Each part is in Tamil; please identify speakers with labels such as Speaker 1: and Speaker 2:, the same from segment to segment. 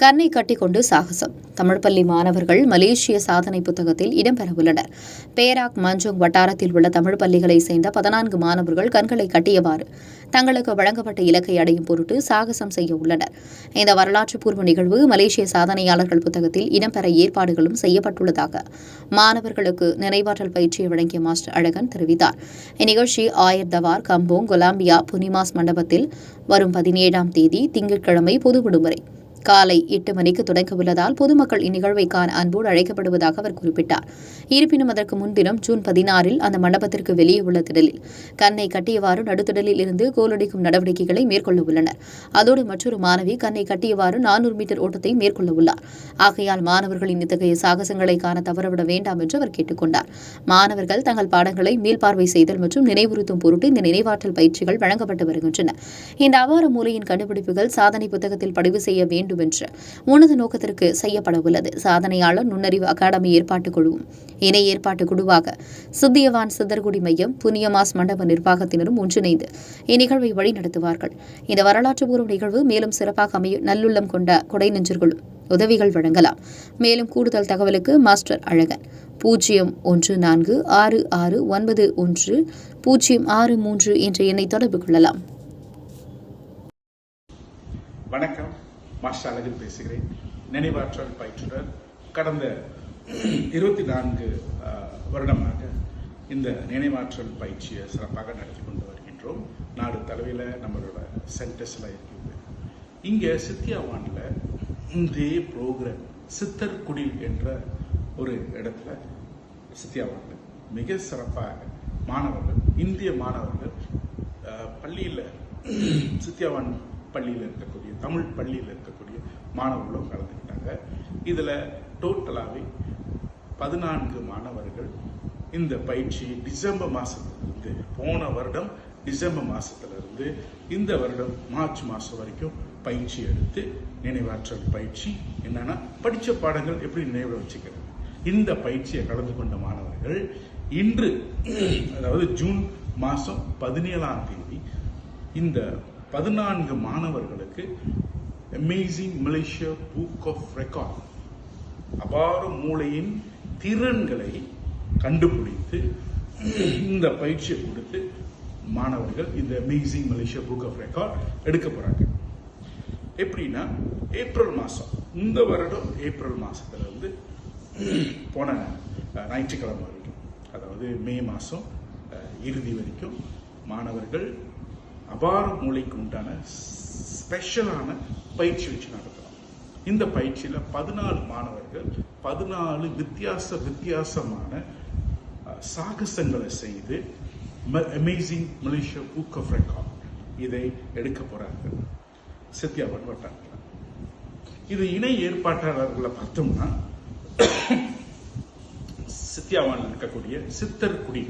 Speaker 1: கண்ணை கட்டிக்கொண்டு சாகசம். தமிழ் பள்ளி மாணவர்கள் மலேசிய சாதனை புத்தகத்தில் இடம்பெறவுள்ளனர். பேராக் மஞ்சோங் வட்டாரத்தில் உள்ள தமிழ் பள்ளிகளை சேர்ந்த பதினான்கு மாணவர்கள் கண்களை கட்டியவாறு தங்களுக்கு வழங்கப்பட்ட இலக்கை அடையும் பொருட்டு சாகசம் செய்ய உள்ளனர். இந்த வரலாற்று பூர்வ நிகழ்வு மலேசிய சாதனையாளர்கள் புத்தகத்தில் இடம்பெற ஏற்பாடுகளும் செய்யப்பட்டுள்ளதாக மாணவர்களுக்கு நினைவாற்றல் பயிற்சியை வழங்கிய மாஸ்டர் அழகன் தெரிவித்தார். இந்நிகழ்ச்சி ஆயர் தவார் கம்போங் கொலாம்பியா புனிமாஸ் மண்டபத்தில் வரும் பதினேழாம் தேதி திங்கட்கிழமை பொது விடுமுறை காலை எட்டு மணிக்கு தொடங்கவுள்ளதால் பொதுமக்கள் இந்நிகழ்வை காண அன்போடு அழைக்கப்படுவதாக அவர் குறிப்பிட்டார். இருப்பினும் அதற்கு முன்தினம் ஜூன் பதினாறில் அந்த மண்டபத்திற்கு வெளியே உள்ள திடலில் கண்ணை கட்டியவாறு நடுத்திடலில் இருந்து கோலடிக்கும் நடவடிக்கைகளை மேற்கொள்ள உள்ளனர். அதோடு மற்றொரு மாணவி கண்ணை கட்டியவாறு நானூறு மீட்டர் ஓட்டத்தை மேற்கொள்ள உள்ளார். ஆகையால் மாணவர்களின் இத்தகைய சாகசங்களை காண தவறவிட வேண்டாம் என்று அவர் கேட்டுக்கொண்டார் மாணவர்கள் தங்கள் பாடங்களை மீள்பார்வை செய்தல் மற்றும் நினைவுறுத்தும் பொருட்டு இந்த நினைவாற்றல் பயிற்சிகள் வழங்கப்பட்டு வருகின்றன. இந்த அபார மூலையின் கண்டுபிடிப்புகள் சாதனை புத்தகத்தில் பதிவு செய்ய வேண்டும் என்று உனது நோக்கத்திற்கு செய்யப்பட உள்ளது சாதனையாளர் நுண்ணறிவு அகாடமி ஏற்பாட்டு குழுவும் இணை ஏற்பாட்டு குழுவாக சித்தியவான் சித்தர்குடி மையம் புனியமாஸ் மண்டப நிர்வாகத்தினரும் ஒன்றிணைந்து இந்நிகழ்வை வழிநடத்துவார்கள். இந்த வரலாற்றுப்பூர்வ நிகழ்வு மேலும் சிறப்பாக அமைய நல்லுள்ளம் கொண்ட குடை நெஞ்சர்களும் உதவிகள் வழங்கலாம். மேலும் கூடுதல் தகவலுக்கு மாஸ்டர் அழகன். பூஜ்ஜியம் ஒன்று நான்கு ஆறு ஆறு ஒன்பது ஒன்று பூஜ்ஜியம் ஆறு மூன்று என்ற எண்ணை தொடர்பு கொள்ளலாம்.
Speaker 2: வணக்கம். மாஸ்டர் அழகன் பேசுகிறேன். நினைவாற்றல் பயிற்றுனர். கடந்த இருபத்தி நான்கு வருடமாக இந்த நினைவாற்றல் பயிற்சியை சிறப்பாக நடத்தி கொண்டு வருகின்றோம். நாடு தலைவில் நம்மளோட சென்டர்ஸில் இருக்குது இங்கே சித்தியாவானில் இதே ப்ரோக்ராம் சித்தர் குடில் என்ற ஒரு இடத்துல சித்தியாவானில் மிக சிறப்பாக மாணவர்கள் இந்திய மாணவர்கள் பள்ளியில் சித்தியாவான் பள்ளியில் இருக்கக்கூடிய தமிழ் பள்ளியில் இருக்கக்கூடிய மாணவர்களும் கலந்துக்கிட்டாங்க. இதில் டோட்டலாகவே பதினான்கு மாணவர்கள் இந்த பயிற்சி டிசம்பர் மாதத்துலேருந்து போன வருடம் டிசம்பர் மாதத்துலேருந்து இந்த வருடம் மார்ச் மாதம் வரைக்கும் பயிற்சி எடுத்து நினைவாற்றல் பயிற்சி என்னன்னா படித்த பாடங்கள் எப்படி நினைவில் வச்சுக்கிறது. இந்த பயிற்சியை கலந்து கொண்ட மாணவர்கள் இன்று அதாவது ஜூன் மாதம் பதினேழாம் தேதி இந்த பதினான்கு மாணவர்களுக்கு amazing Malaysia book of record அபார மூளையின் திறன்களை கண்டுபிடித்து இந்த பயிற்சியை கொடுத்து மாணவர்கள் இந்த amazing Malaysia book of record எடுக்க போறாங்க. எப்படின்னா ஏப்ரல் மாதம் இந்த வருடம் ஏப்ரல் மாதத்துலேருந்து போன ஞாயிற்றுக்கிழமை வரைக்கும் அதாவது மே மாதம் இறுதி வரைக்கும் மாணவர்கள் அபார மூளைக்கு உண்டான ஸ்பெஷலான பயிற்சி வச்சு நடத்துகிறோம் இந்த பயிற்சியில் பதினாலு மாணவர்கள் பதினாலு வித்தியாச வித்தியாசமான சாகசங்களை செய்து amazing Malaysia book of record இதை எடுக்க போகிறாங்க சத்யா வட்டாரத்தில் இது இணை ஏற்பாட்டாளர்களை பார்த்தோம்னா சித்தியாவானில் இருக்கக்கூடிய சித்தர் குடி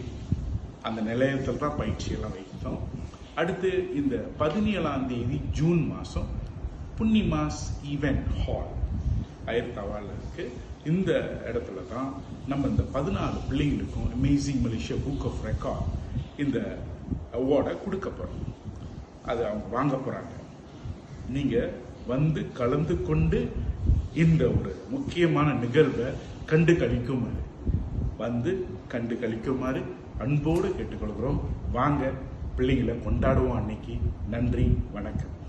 Speaker 2: அந்த நிலையத்தில் தான் பயிற்சியெல்லாம் வைத்தோம். அடுத்து இந்த பதினேழாம் தேதி ஜூன் மாதம் புன்னிமாஸ் ஈவெண்ட் ஹால் அயர்தாவால் இருக்கு. இந்த இடத்துல தான் நம்ம இந்த பதினாலு பிள்ளைங்களுக்கும் amazing Malaysia book of record இந்த அவார்டை கொடுக்க போகிறோம் அது அவங்க வாங்க போகிறாங்க நீங்கள் வந்து கலந்து கொண்டு இந்த ஒரு முக்கியமான நிகழ்வை கண்டு கழிக்குமாறு வந்து கண்டு கழிக்குமாறு அன்போடு கேட்டுக்கொள்கிறோம். வாங்க பிள்ளைங்களை கொண்டாடுவோம் அன்னைக்கு. நன்றி வணக்கம்.